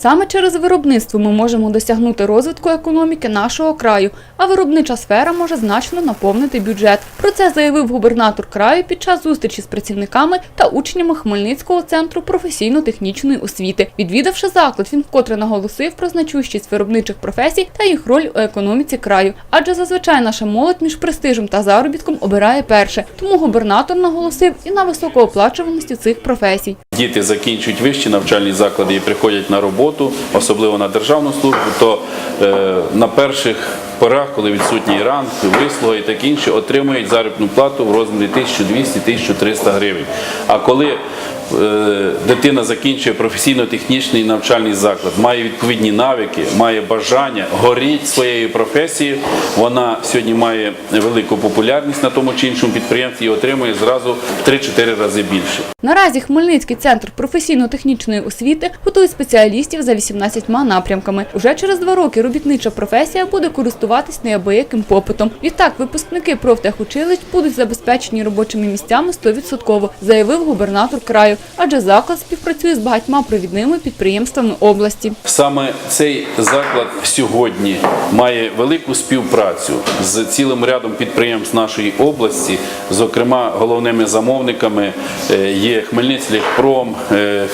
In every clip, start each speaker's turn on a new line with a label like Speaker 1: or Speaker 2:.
Speaker 1: Саме через виробництво ми можемо досягнути розвитку економіки нашого краю, а виробнича сфера може значно наповнити бюджет. Про це заявив губернатор краю під час зустрічі з працівниками та учнями Хмельницького центру професійно-технічної освіти. Відвідавши заклад, він вкотре наголосив про значущість виробничих професій та їх роль у економіці краю. Адже зазвичай наша молодь між престижем та заробітком обирає перше. Тому губернатор наголосив і на високооплачуваності цих професій.
Speaker 2: Діти закінчують вищі навчальні заклади і приходять на роботу, особливо на державну службу, то е, на перших порах, коли відсутній ранг, вислуга і таке інше, отримують заробітну плату в розмірі 1200-1300 гривень. А коли дитина закінчує професійно-технічний навчальний заклад, має відповідні навики, має бажання, горіть своєю професією, вона сьогодні має велику популярність на тому чи іншому підприємстві і отримує зразу в 3-4 рази більше.
Speaker 1: Наразі Хмельницький центр професійно-технічної освіти готує спеціалістів за 18 напрямками. Уже через два роки робітнича професія буде користуватись неабияким попитом. Відтак, випускники профтехучилищ будуть забезпечені робочими місцями 100%, заявив губернатор краю, адже заклад з багатьма провідними підприємствами області.
Speaker 2: Саме цей заклад сьогодні має велику співпрацю з цілим рядом підприємств нашої області. Зокрема, головними замовниками е, є Хмельницький Пром,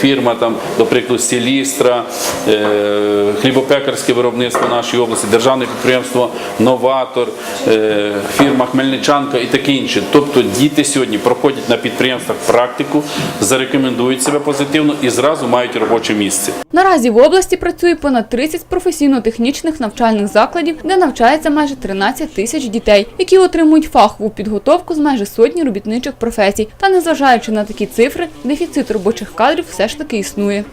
Speaker 2: фірма там, до прикладу, Селістра, е, хлібопекарське виробництво нашої області, державне підприємство Новатор, е, фірма Хмельничанка і таке інше. Тобто діти сьогодні проходять на підприємствах практику, зарекомендують себе позитивно і зразу мають робоче місце.
Speaker 1: Наразі в області працює понад 30 професійно-технічних навчальних закладів, де навчається майже 13 тисяч дітей, які отримують фахову підготовку з майже сотні робітничих професій. Та незважаючи на такі цифри, дефіцит робочих кадрів все ж таки існує.